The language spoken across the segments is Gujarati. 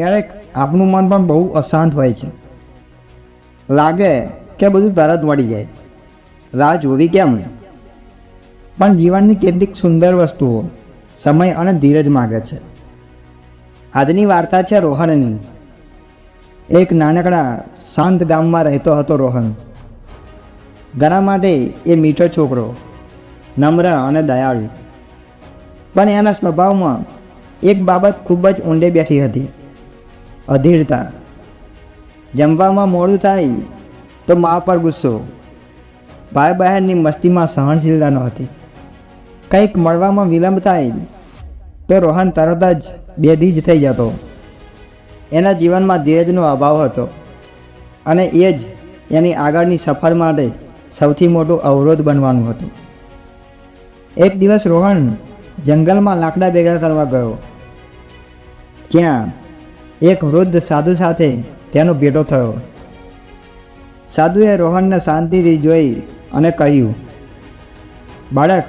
ક્યારેક આપણું મન પણ બહુ અશાંત હોય છે. લાગે કે બધું તરત મળી જાય. રાહ જોવી કેમ પણ જીવનની કેટલીક સુંદર વસ્તુઓ સમય અને ધીરજ માગે છે. આજની વાર્તા છે રોહનની. એક નાનકડા શાંત ગામમાં રહેતો હતો રોહન. ઘણા માટે એ મીઠો છોકરો, નમ્ર અને દયાળુ. પણ એના સ્વભાવમાં એક બાબત ખૂબ જ ઊંડે બેઠી હતી. અધીરતા. જમવામાં મોડું થાય તો મા પર ગુસ્સો. ભાઈ બહેનની મસ્તીમાં સહનશીલતા નહોતી. કંઈક મળવામાં વિલંબ થાય તો રોહન તરત જ બેધી જ થઈ જતો. એના જીવનમાં ધીરજનો અભાવ હતો અને એ જ એની આગળની સફર માટે સૌથી મોટો અવરોધ બનવાનું હતું. એક દિવસ રોહન જંગલમાં લાકડા ભેગા કરવા ગયો. ત્યાં એક વૃદ્ધ સાધુ સાથે તેનો ભેટો થયો. સાધુએ રોહનને શાંતિથી જોઈ અને કહ્યું, બાળક,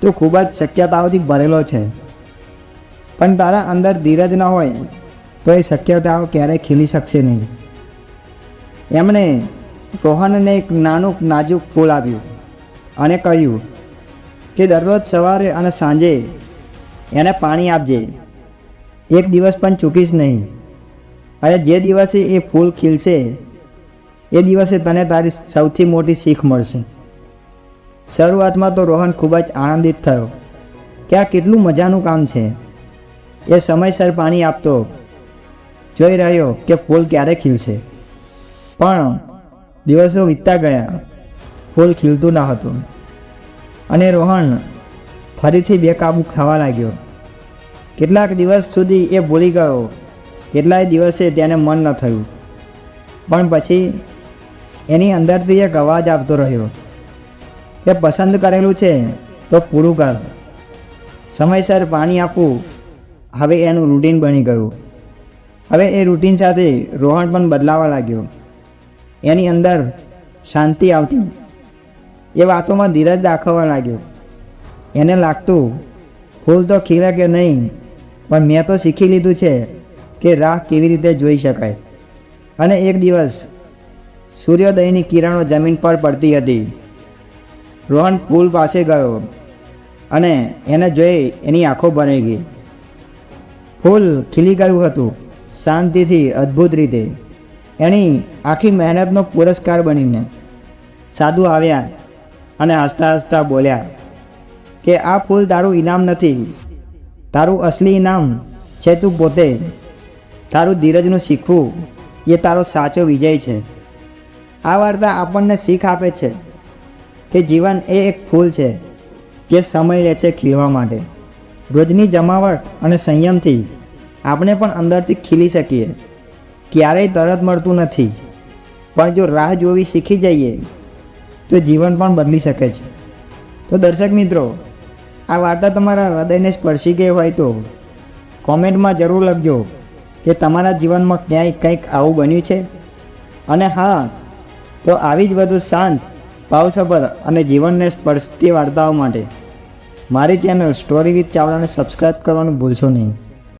તું ખૂબ જ શક્યતાઓથી ભરેલો છે. પણ તારા અંદર ધીરજ ન હોય, તો એ શક્યતાઓ ક્યારેય ખીલી શકશે નહીં. એમણે રોહનને એક નાનું નાજુક ફૂલ આપ્યું અને કહ્યું કે દરરોજ સવારે અને સાંજે એને પાણી આપજે. એક દિવસ પણ ચૂકીશ નહીં. અને જે દિવસે એ ફૂલ ખીલશે, એ દિવસે તને તારી સૌથી મોટી શીખ મળશે. શરૂઆતમાં તો રોહન ખૂબ જ આનંદિત થયો. કે આ કેટલું મજાનું કામ છે. એ સમયસર પાણી આપતો જોઈ રહ્યો કે ફૂલ ક્યારે ખીલશે. પણ દિવસો વીતતા ગયા. ફૂલ ખીલતું ન હતું. અને રોહન ફરીથી બેકાબૂ થવા લાગ્યો. કેટલાક દિવસ સુધી એ ભૂલી ગયો. કેટલાય દિવસે તેને મન ન થયું. પણ પછી એની અંદરથી એક અવાજ આવતો રહ્યો. કે પસંદ કરેલું છે તો પૂરું કર. સમયસર પાણી આપવું. હવે એનું રૂટીન બની ગયું. હવે એ રૂટીન સાથે રોહણ પણ બદલાવા લાગ્યો. એની અંદર શાંતિ આવતી. એ વાતોમાં ધીરજ દાખવવા લાગ્યો. એને લાગતું, ફૂલ તો ખીલે કે નહીં, પણ મેં તો શીખી લીધું છે. કે રાહ કેવી રીતે જોઈ શકાય? અને એક દિવસ સૂર્યોદયની કિરણો જમીન પર પડતી હતી. રોહન પુલ પાસે ગયો અને એને જોઈ એની આંખો ભરાઈ ગઈ. ફૂલ ખીલી ગયું હતું, શાંતિથી, અદ્ભુત રીતે. એની આખી મહેનતનો પુરસ્કાર બનીને સાધુ આવ્યા અને હસતા હસતા બોલ્યા કે આ ફૂલ તારું ઇનામ નથી. તારું અસલી ઇનામ છે તું પોતે. તારું ધીરજનું શીખવું એ તારો સાચો વિજય છે. આ વાર્તા આપણને શીખ આપે છે કે જીવન એ એક ફૂલ છે જે સમય લે છે ખીલવા માટે. રોજની જમાવટ અને સંયમથી આપણે પણ અંદરથી ખીલી શકીએ. ક્યારેય તરત મળતું નથી. પણ જો રાહ જોવી શીખી જઈએ, તો જીવન પણ બદલી શકે છે. તો દર્શક મિત્રો, આ વાર્તા તમારા હૃદયને સ્પર્શી ગઈ હોય તો કોમેન્ટમાં જરૂર લખજો. કે તમારા જીવનમાં ક્યાંય કંઈક આવું બન્યું છે? અને હા, તો આવી જ વધુ શાંત, ભાવસભર અને જીવનને સ્પર્શતી વાર્તાઓ માટે મારી ચેનલ સ્ટોરી વિથ ચાવડાને સબસ્ક્રાઈબ કરવાનું ભૂલશો નહીં.